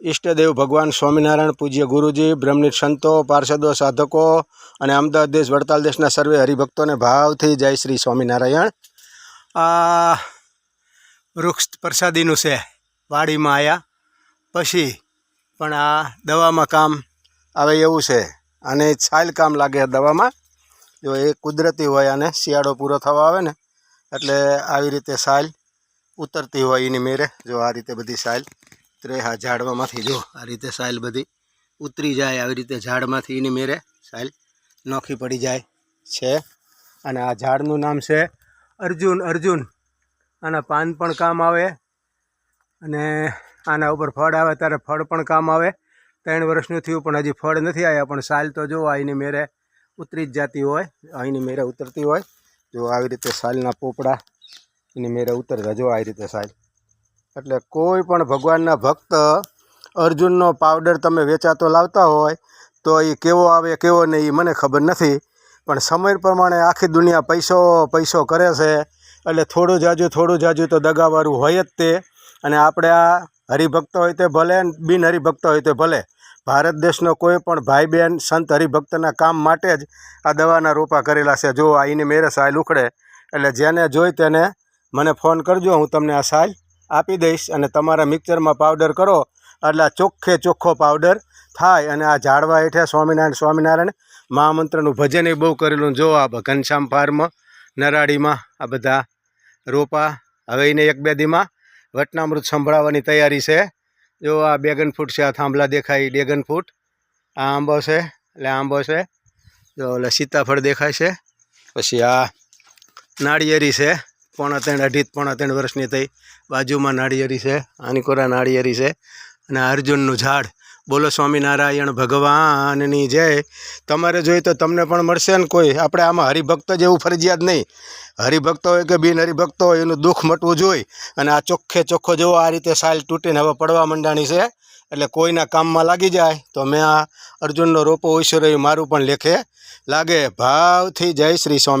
ઈષ્ટદેવ ભગવાન સ્વામિનારાયણ પૂજ્ય ગુરુજી બ્રહ્મનિત સંતો, પાર્ષદો, સાધકો અને અમદાવાદ દેશ, વડતાલ દેશના સર્વે હરિભક્તોને ભાવથી જય શ્રી સ્વામિનારાયણ. આ વૃક્ષ પ્રસાદીનું છે, વાડીમાં આવ્યા પછી પણ આ દવામાં કામ આવે એવું છે. અને છાલ કામ લાગે દવામાં. જો એ કુદરતી હોય અને શિયાળો પૂરો થવા આવે ને, એટલે આવી રીતે સાલ ઉતરતી હોય એની મેરે, જો આ રીતે બધી સાલ ઉતરે આ ઝાડવામાંથી જો આ રીતે સાયલ બધી ઉતરી જાય, આવી રીતે ઝાડમાંથી એની મેરે સાયલ નોખી પડી જાય છે. અને આ ઝાડનું નામ છે અર્જુન અર્જુન. આના પાન પણ કામ આવે અને આના ઉપર ફળ આવે ત્યારે ફળ પણ કામ આવે. ત્રણ વર્ષનું થયું પણ હજી ફળ નથી આવ્યા, પણ સાલ તો જો અહીંની મેરે ઉતરી જ જતી હોય અહીંની મેરે ઉતરતી હોય. જો આવી રીતે સાલના પોપડા એની મેરે ઉતરતા, જો આવી રીતે સાલ એટલે કોઈ પણ ભગવાનના ભક્ત અર્જુનનો પાવડર તમે વેચાતો લાવતા હોય, તો એ કેવો આવે, કેવો નહીં એ મને ખબર નથી. પણ સમય પ્રમાણે આખી દુનિયા પૈસો પૈસો કરે છે. એટલે થોડું જાજુ થોડું જાજુ તો દગાવાળું હોય જ તે. અને આપણે આ હરિભક્ત હોય તે ભલે બિનહરિભક્ત બિન હરિભક્ત હોય તે ભલે. ભારત દેશનો કોઈ પણ ભાઈ બહેન સંત હરિભક્તના કામ માટે જ આ દવાના રોપા કરેલા છે. જો આ એની મેરે સાયલ ઉખડે, એટલે જેને જોઈ તેને મને ફોન કરજો, હું તમને આ સાલ આપી દઈશ અને તમારા મિક્સરમાં પાવડર કરો. એટલે ચોખ્ખે ચોખ્ખો પાવડર થાય અને આ ઝાડવા હેઠે સ્વામિનારાયણ સ્વામિનારાયણ મહામંત્રનું ભજન એ બહુ કરેલું. જો આ ઘનશ્યામ ફાર્મ નરાડીમાં આ બધા રોપા હવે એને એક બે દીમાં વટનામૃત સંભળાવવાની તૈયારી છે. જો આ બેગન ફૂટ છે, આ થાંભલા દેખાય ડેગન ફૂટ. આ આંબો છે, એટલે આંબો છે. જો એટલે સીતાફળ દેખાય છે. પછી આ નાળિયેરી છે. પોણા ત્રણ અઢી પોણા ત્રણ વર્ષની થઈ. બાજુમાં નાળિયેરી છે, આનીકોરા નાળિયેરી છે અને અર્જુનનું ઝાડ. બોલો સ્વામિનારાયણ ભગવાનની જય. તમારે જોઈએ તો તમને પણ મળશે ને કોઈ. આપણે આમાં હરિભક્ત જેવું ફરજિયાત નહીં. હરિભક્ત હોય કે બિન હરિભક્ત હોય, એનું દુઃખ મટવું જોઈએ. અને આ ચોખ્ખે ચોખ્ખો જેવો આ રીતે સાલ તૂટીને હવે પડવા માંડાણી છે, એટલે કોઈના કામમાં લાગી જાય, તો મેં આ અર્જુનનો રોપો હોઈશ્વર મારું પણ લેખે લાગે. ભાવથી જય શ્રી સ્વામિનારાયણ.